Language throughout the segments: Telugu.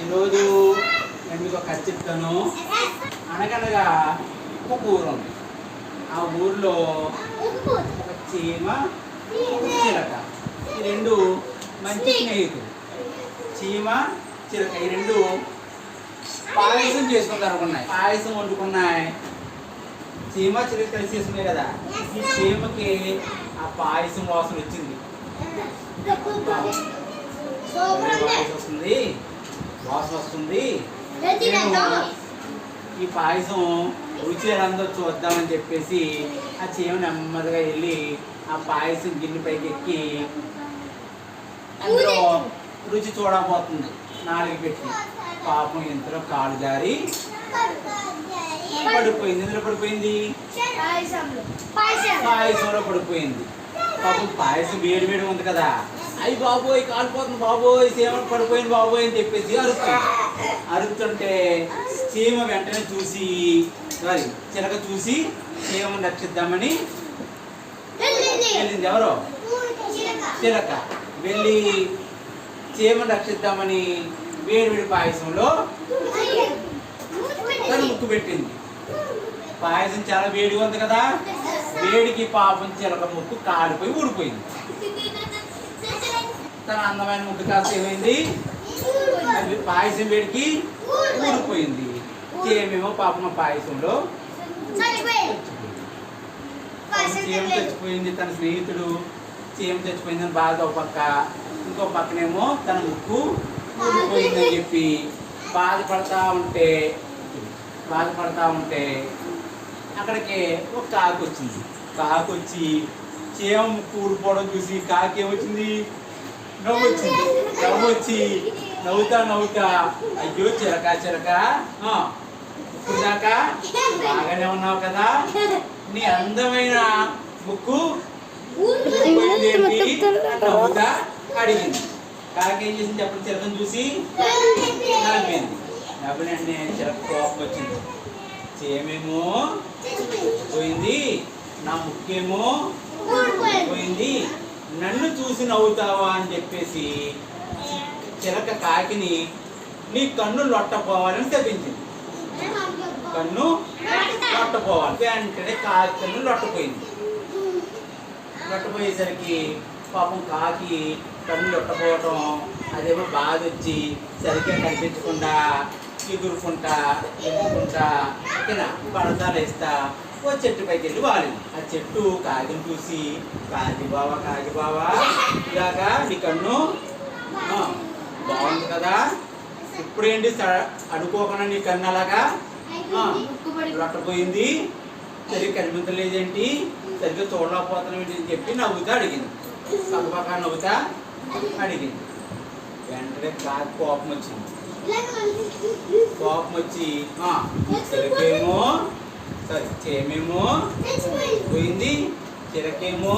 ఈరోజు నేను మీకు ఒక కథ చెప్తాను. అనగనగా ఒక ఊరు ఉంది. ఆ ఊర్లో ఒక చీమ ఒక చిలక ఈ రెండు మంచి స్నేహితులు. చీమ చిలక ఈ రెండు పాయసం చేసుకుంటారు అనుకున్నాయి. పాయసం వండుకున్నాయి. చీమ చిలక కలిసి చేసుకున్నాయి కదా. ఈ చీమకి ఆ పాయసం వాసన వచ్చింది. వస్తుంది. వాసన వస్తుంది. ఈ పాయసం రుచి ఉందో చూద్దామని చెప్పేసి ఆ చీమ నెమ్మదిగా వెళ్ళి ఆ పాయసం గిన్నె పైకి ఎక్కి అందులో రుచి చూడబోతుంది నాలుగు పెట్టి. పాపం ఇంతలో కాలు జారి పడిపోయింది. ఎందులో పడిపోయింది? పాయసంలో. పడిపోయింది. పాపం పాయసం వేడి వేడి ఉంది కదా. అయ్యి బాబోయ్ కాలిపోతుంది బాబోయ్ చీమ పడిపోయింది బాబోయ్ అని చెప్పేసి అరుస్తుంది. అరుస్తుంటే చీమ వెంటనే చూసి సారీ చిలక చూసి చీమను రక్షిద్దామని వెళ్ళింది. ఎవరో? చిలక. వెళ్ళి చీమను రక్షిద్దామని వేడి వేడి పాయసంలో తను ముక్కు పెట్టింది. పాయసం చాలా వేడిగా ఉంది కదా. వేడికి పాపం చిలక ముక్కు కాలిపోయి ఊడిపోయింది. తన అందమైన ముక్కు కాస్త ఏమైంది? అది పాయసం వేడికి ఊడిపోయింది. చీమేమో పాపం పాయసంలో. చీమ చచ్చిపోయింది తన స్నేహితుడు. చీమ చచ్చిపోయిందని బాధ ఒక పక్క. ఇంకో పక్కనేమో తన ముక్కు ఊడిపోయిందని చెప్పి బాధపడతా ఉంటే బాధపడతా ఉంటే అక్కడికి ఒక కాకి వచ్చింది. కాకి వచ్చి చీమ ముక్కు ఊడిపోవడం చూసి కాకి ఏమొచ్చింది నవ్వు వచ్చింది నవ్వు వచ్చి నవ్వుతా నవ్వుతా అయ్యో చిరక చిరక ఆ, ఇప్పుడు దాకా బాగానే ఉన్నావు కదా? నీ అందమైన ముక్కు నవ్వుతా అడిగింది. కాకి ఏం చేసింది? చెప్పండి చిరకను చూసి. నవ్వింది. నవ్వినంటే చిరక కోపం వచ్చింది. చేమేమో? పోయింది. నా ముక్కేమో? చూసి నవ్వుతావా అని చెప్పేసి చిలక కాకిని నీ కన్ను లొట్టపోవాలని తెప్పించింది కన్ను లొట్టపోవాలి. వెంటనే కాకి కన్ను లొట్టపోయింది. లొట్టపోయేసరికి పాపం కాకి కన్ను లొట్టపోవటం అదేమో బాధ వచ్చి సరిగ్గా కనిపించకుండా ఎగురుకుంటా ఎగురుకుంటా ఓకేనా పడతాలు వేస్తా ఓ చెట్టు పైకి వెళ్ళి వాలింది. ఆ చెట్టు కాగిని చూసి కాకి బావా కాకి బావా ఇలాగా నీ కన్ను బాగుంది కదా. ఇప్పుడేంటి అనుకోకుండా నీ కన్ను అలాగా రొట్టపోయింది సరిగ్గా కనిపించలేదేంటి సరిగ్గా చూడలేకపోతున్నాం ఏంటి అని చెప్పి నవ్వుతా అడిగింది. పక్కపక్క నవ్వుతా? అడిగింది. వెంటనే కాకి కోపం వచ్చింది. కోపం వచ్చి ఆ, చేమేమో? పోయింది చిలక ముక్కేమో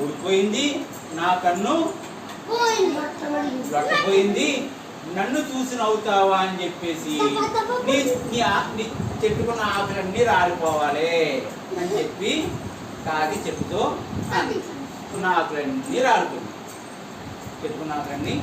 ఊడిపోయింది నా కన్ను లొట్టపోయింది నన్ను చూసి నవ్వుతావా అని చెప్పేసి నీ నీ చెట్టుకున్న ఆకులన్నీ రాలిపోవాలి అని చెప్పి కాకి చెప్పుతో ఉన్న ఆకులన్నీ రాలిపోయింది చెట్టుకున్న ఆకులన్నీ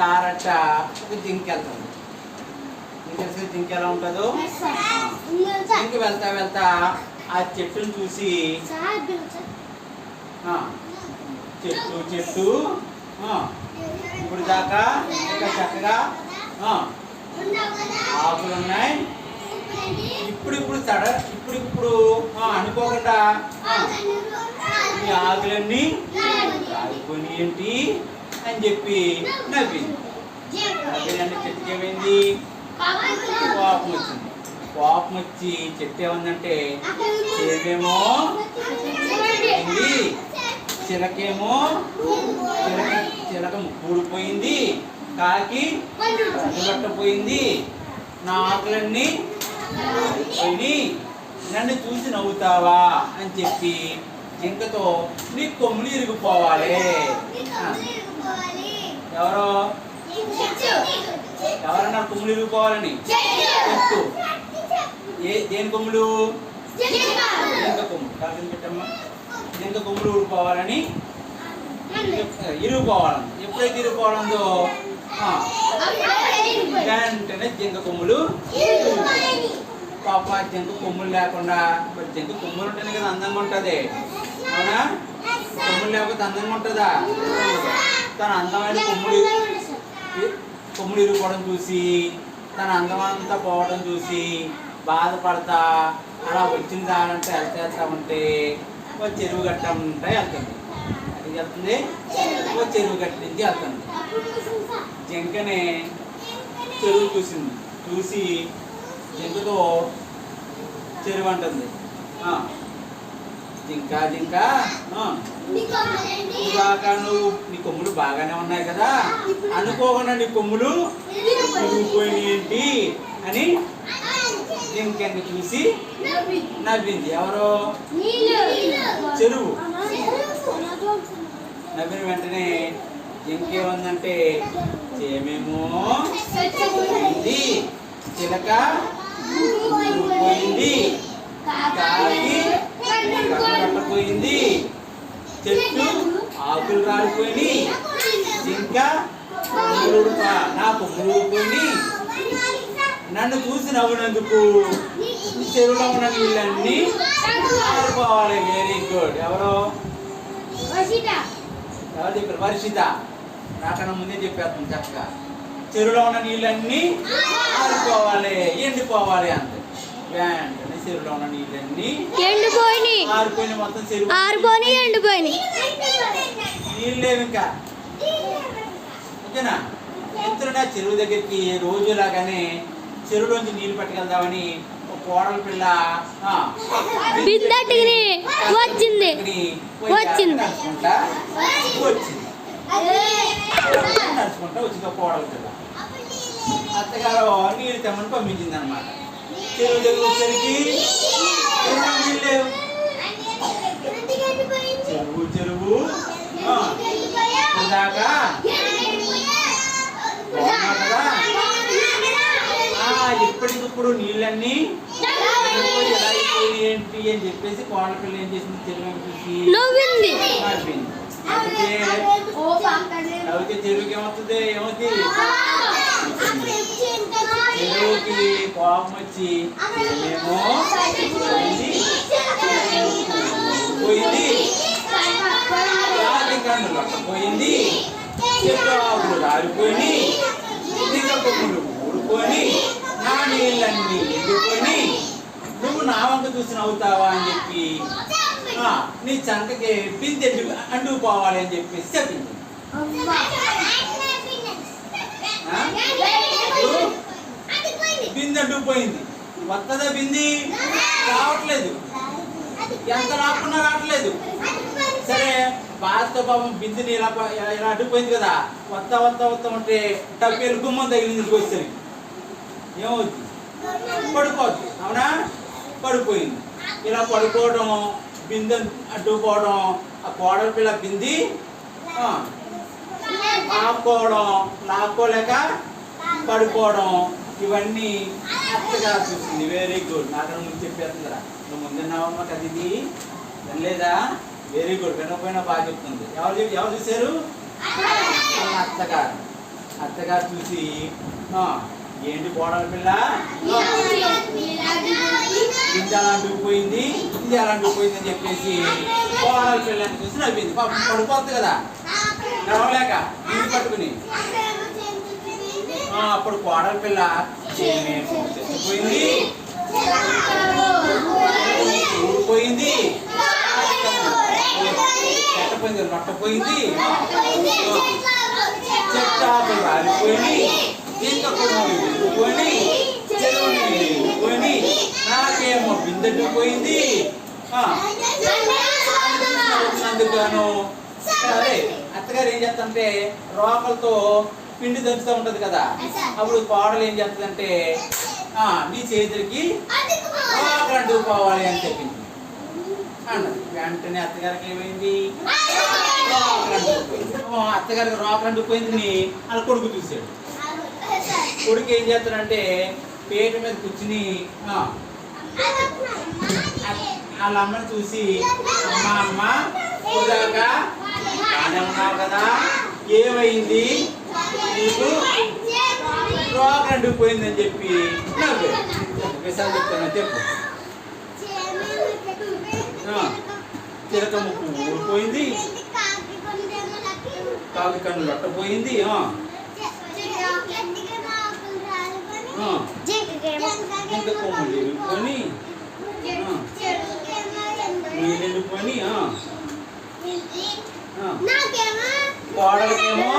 దారట ఒక జింక తెలిసిన జింక ఎలా ఉంటుందో? జింక వెళ్తా వెళ్తా. ఆ చెట్టును చూసి. చెట్టు చెట్టు. ఇప్పుడు దాకా ఇంకా చక్కగా ఆకులు ఉన్నాయి ఇప్పుడు ఇప్పుడు తడ ఇప్పుడు ఇప్పుడు అనుకోకుండా ఈ ఆకులన్నీ రాలిపోయి ఏంటి? అని చెప్పి నవ్వింది. నవ్వినంటే చెట్టుకి ఏమైంది కోపం వచ్చింది కోపం వచ్చి చెట్టు ఏమందంటే ఏంది చిలకేమో చిలక చిలక ఊడిపోయింది. కాకి పోయింది నా ఆకులన్నీ పోయి నన్ను చూసి నవ్వుతావా? అని చెప్పి జింకతో నీ కొమ్ములు ఇరిగిపోవాలి. ఎవరో? ఎవరన్నా కొమ్ములు ఇరిగిపోవాలని చెట్టు ఏ దేని కొమ్ములు? జింక కొమ్ములు పెట్టమ్మా. జింక కొమ్ములు ఊడిపోవాలని ఇరుగుపోవాలంది ఎప్పుడైతే ఇరుగుపోవాలందో వెంటనే జింక కొమ్ములు పాప జింక కొమ్ములు లేకుండా మరి జింక కొమ్ములు ఉంటేనే కదా అందంగా ఉంటుంది. అవునా? కొమ్ములు లేకపోతే అందంగా ఉంటుందా? తన అందమైన కొమ్ములు కొమ్ములు ఇరుక్కోవడం చూసి తన అంగమంతా పోవడం చూసి బాధపడతా అలా వచ్చిన దానంటే వెళ్తా ఉంటే ఒక చెరువు గట్టంటే వెళ్తుంది. అది వెళ్తుంది ఓ చెరువు గట్ట నుంచి వెళ్తుంది. జింకనే చెరువు చూసింది. చూసి జింకతో చెరువు అంటుంది. జింక జింక. ఇవాక నువ్వు నీ కొమ్ములు బాగానే ఉన్నాయి కదా? అనుకోకుండా నీ కొమ్ములు ఏంటి అని జింకని చూసి నవ్వింది. ఎవరో? చెరువు. నవ్విన వెంటనే ఇంకేముందంటే చేమేమో పోయింది చిలక పోయింది కాకి పోయింది చెట్టు ఆకులు రాలిపోయి ఇంకా ఉడక- నా కొమ్ములు నన్ను చూసి నవ్వినందుకు చెరువులో ఉన్న నీళ్ళన్నీ ఆరిపోవాలి. వెరీ గుడ్ ఎవరో? ఎవరు చెప్పారు? వర్షిత. నాకన్నా ముందే చెప్పేస్తాను చక్కగా. చెరువులో ఉన్న నీళ్ళన్నీ ఆరిపోవాలి ఎండిపోవాలి అంతే వెంటనే చెరువులో ఉన్న నీళ్ళన్నీ ఎండిపోయినాయి. ఆరిపోయిన మొత్తం చెరువు. ఆరిపోయి ఎండిపోయినాయి. నీళ్ళు లేవు ఇంకా. ఓకేనా? చెరువు దగ్గరికి రోజు లాగానే చెరువులోంచి నీళ్ళు పట్టుకెళ్దామని ఒక కోడల పిల్ల వచ్చింది. వచ్చింది. నడుచుకుంటా వచ్చింది. కోడల పిల్ల. అత్తగారు నీళ్ళు తెమ్మని పంపించింది అనమాట చెరువు దగ్గర వచ్చేసరికి చెరువు చెరువు ఆ, ఇప్పటికిప్పుడు నీళ్ళన్నీ ఎలా అయిపోయి ఏంటి అని చెప్పేసి కోడల పిల్ల ఏం చేసింది? చెరువు నవ్వింది. అయితే అయితే చెరువుకి ఏమవుతుంది? ఏమవుతుంది? చెరువుకి కోపం వచ్చి ఏమేమో పోయింది రాతి కన్నులు పోయింది. చెట్టు ఆకులు రాలిపోయి దిగ కొమ్ములు ఊడిపోయి నా నీళ్ళన్నీ ఎండిపోయి నువ్వు నా వంక చూసి నవ్వుతావా అని చెప్పి ఆ, నీ చంకకి బిందె అంటుకుపోవాలి అని చెప్పేసి చెప్పింది. ఆ? ఇప్పుడు పోయింది. వస్తుందా బింది? రావట్లేదు. ఎంత రాకుండా రావట్లేదు. సరే బాధతో పాపం బిందిని ఇలా ఇలా- అడ్డుపోయింది కదా. వత్త వత్త వత్త ఉంటే టప్పేలు గుమ్మం తగిలింది ఇంటికి వచ్చేసరికి. ఏమవుద్ది? పడిపోద్ది. అవునా? పడిపోయింది. ఇలా పడుకోవడం బిందె అడ్డుపోవడం ఆ కోడల పిల్ల బింది ఆపుకోవడం లాక్కోలేక పడిపోవడం ఇవన్నీ అత్తగా చూసింది. వెరీ గుడ్ నాకు ముందు చెప్పేస్తుందిరా. నువ్వు ముందున్నావమ్మా కదా ఇది వినలేదా? వెరీ గుడ్ వినకపోయినా బాగా చెప్తుంది. ఎవరు చెప్- ఎవరు చూశారు? అత్తగారు. అత్తగారు చూసి ఏంటి కోడల పిల్ల? ఇది అలాంటి పోయింది ఇది అలాంటి పోయింది అని చెప్పేసి కోడల పిల్లని చూసి నవ్వింది. పాపం పడిపోద్ది కదా. నడవలేక ఇంటి పట్టుకుని. అప్పుడు కోడల పిల్ల ఏమేమో చచ్చిపోయింది ఊడిపోయింది చెట్టపోయింది నట్టపోయింది చెట్టు ఆకులు రాలిపోయి ఇంకా ఊడిపోయి చెరువు నాకేమో బిందెట్టు పోయింది. అందుకు సరే అత్తగారు ఏం చేస్తంటే రోకలతో పిండి దంచుతూ ఉంటది కదా అప్పుడు కోడలు ఏం చేస్తుందంటే ఆ, నీ చేతులకి రోకలు అంటుకుపోవాలి అని చెప్పింది. అన్నది. వెంటనే అత్తగారికి ఏమైంది? అత్తగారికి రోకలు అంటుకుపోయింది వాళ్ళ కొడుకు చూశాడు. కొడుకు ఏం చేస్తాడంటే పేట మీద కూర్చుని వాళ్ళ అమ్మని చూసి అమ్మ అమ్మ బాగానే ఉన్నావు కదా? ఏమైంది? నీకు రోగం అంటుకుపోయిందని చెప్పి. నవ్వు విషయాలు చెప్తాను చెప్పు. చిలక ముక్కు ఊడిపోయింది. కాకి కన్ను లొట్టపోయింది ఇంకా కొమ్ములు నీళ్ళు ఆ. కోడలకేమో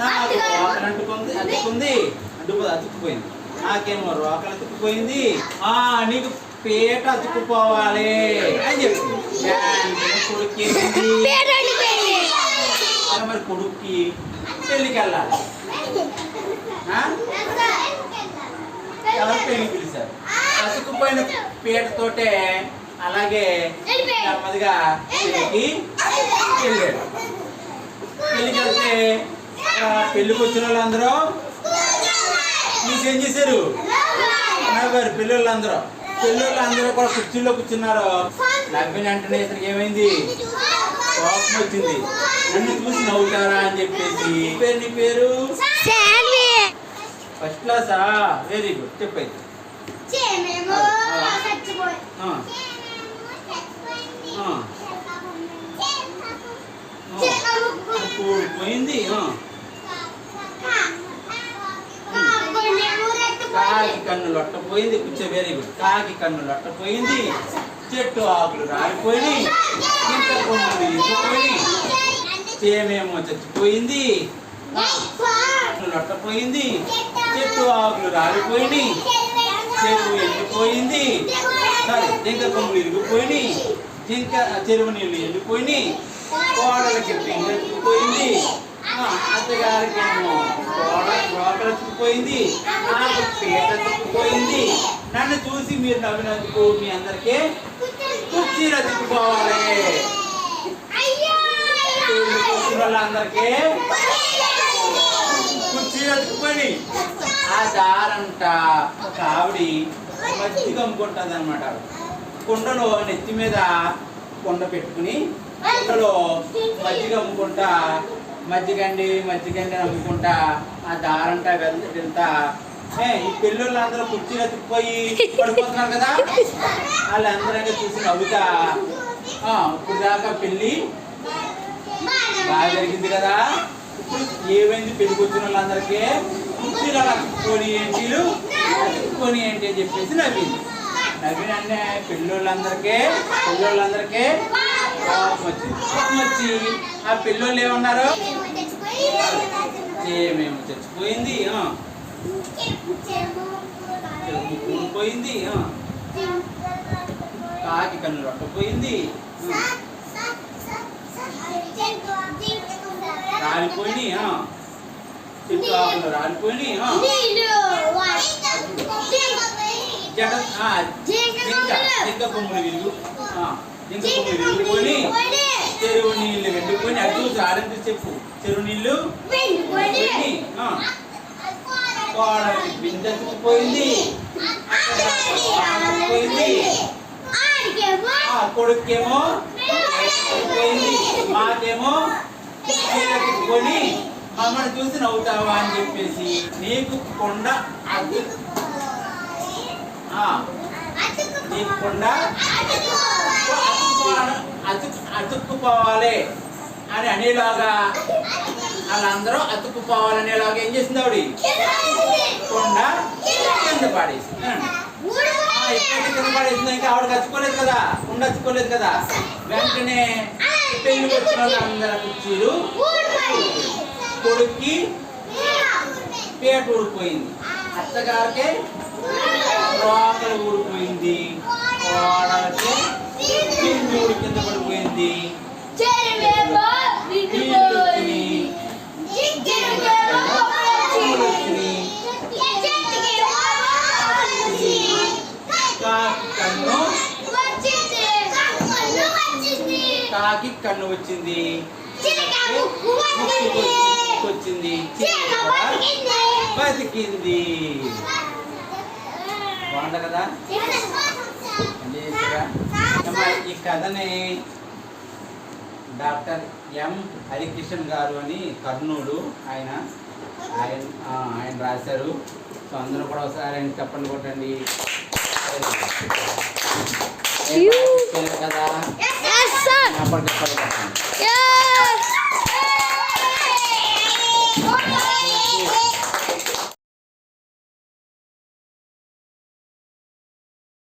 నాకు రోకలు అంటుకుంది అతుక్కుంది. అంటుకుంది అతుక్కుపోయింది. నాకేమో రోకలు అతుక్కుపోయింది. ఆ నీకు పేట అతుక్కుపోవాలి అని చెప్పింది మరి కొడుక్కి పెళ్ళికి వెళ్ళాలి? ఎవరు పెళ్ళి పిలిచారు? అతుక్కుపోయిన పీటతోటే అలాగే నెమ్మదిగా పెళ్ళికి వెళ్ళాడు పెళ్ళికి వెళ్తే ఆ, పెళ్ళికి వచ్చిన వాళ్ళందరూ మీకేం చేశారు? నవ్వారు పిల్లలందరూ. పిల్లలందరూ కూడా కుర్చీలో కూర్చున్నారు. నవ్విన వెంటనే ఇతనికి ఏమైంది? కోపం వచ్చింది. నన్ను చూసి నవ్వుతారా అని చెప్పేసి. పేరు నీ పేరు? ఫస్ట్ క్లాసా వెరీ గుడ్ చెప్పైతే పోయింది కాకి కన్ను లొట్టపోయింది కూర్చో వెరీ గుడ్ కాకి కన్ను లొట్టపోయింది చెట్టు ఆకులు రాలిపోయి ఇంత కొమ్ములు ఇరిగిపోయి చేమేమో చచ్చిపోయింది లొట్టపోయింది చెట్టు ఆకులు రాలిపోయి చెట్టు ఎండిపోయింది సరే ఇంకా కొమ్ములు ఇరిగిపోయి ఇంకా చెరువు నీళ్ళు ఎండిపోయి కోడలకి పింగెత్తిపోయింది అత్తగారికి ఏమో కోడ రోకలు ఎత్తుకుపోయింది నాకు పీట ఎత్తుకుపోయింది నన్ను చూసి మీరు నవ్వినందుకు మీ అందరికీ కుర్చీ ఎత్తుకుపోవాలి పెళ్ళి కూతురు వాళ్ళందరికీ ఆ దారంట ఒక ఆవిడ మజ్జిగ అమ్ముకుంటుంది అనమాట కుండలో నెత్తి మీద కుండ పెట్టుకుని కుండలో మజ్జిగ అమ్ముకుంటా మజ్జిగండి మజ్జిగండి అని అమ్ముకుంటా ఆ దారంటా వెళ్తా. వెళ్తా ఈ పిల్లలు అందరూ కుర్చీలో ఎత్తుకుపోయి పడిపోతున్నారు కదా? వాళ్ళందరూ చూసి నవ్వుతా. ఆ, ఇప్పుడు దాకా పెళ్ళి బాగా జరిగింది కదా? ఇప్పుడు ఏమైంది పెళ్ళి వచ్చిన వాళ్ళందరికీ? కుర్చీలో అలా ఏంటి ఏంటిలు ఏంటి అని చెప్పేసి నవ్వింది. నవ్విన అంటే పిల్లోళ్ళందరికీ పిల్లోళ్ళందరికీ. కోపం వచ్చింది కోపం వచ్చి ఆ పిల్లోళ్ళు ఏమన్నారు? ఏమేమో చచ్చిపోయింది? ఆ, కాకి కన్ను రొట్టపోయింది రాలిపోయినాయి. చెట్టు ఆకులు రాలిపోయినాయి. ఆ, జింక కొమ్ములు విరుగు జింక కొమ్ములు విరుగుకొని చెరువు నీళ్ళు వెండిపోయి అటు చూసి ఆడంటే చెప్పు చెరువు నీళ్ళు కోడలికి బిందెత్తుకుపోయింది పోయింది ఆ కొడుకేమో పోయింది మాకేమో కొని మమ్మల్ని చూసి నవ్వుతావా అని చెప్పేసి నీకు కొండ అద్దు కొండ అతుక్కుపోవాలి. అని అనేలాగా వాళ్ళందరూ అతుక్కుపోవాలనేలాగా ఏం చేసింది ఆవిడ? కొండ కింద పడేసిందో. ఇంకా ఆవిడ కచ్చుకోలేదు కదా ఉండ కచ్చుకోలేదు కదా. వెంటనే పెళ్ళి వచ్చిన వాళ్ళందరూ కుర్చీలు కొడుక్కి పేట ఊడిపోయింది. అత్తగారికి రోకలు ఊడిపోయింది. కోడలకి కింద పడిపోయింది. కాకి కన్ను కాకి కన్ను వచ్చింది వచ్చింది బతికింది. బాగుంది కదా? ఈ కథని డాక్టర్ ఎం హరికృష్ణన్ గారు అని కర్నూలు ఆయన ఆయన ఆయన రాశారు. సో అందరూ కూడా ఒకసారి ఆయన చెప్పండి కొట్టండి. కదా?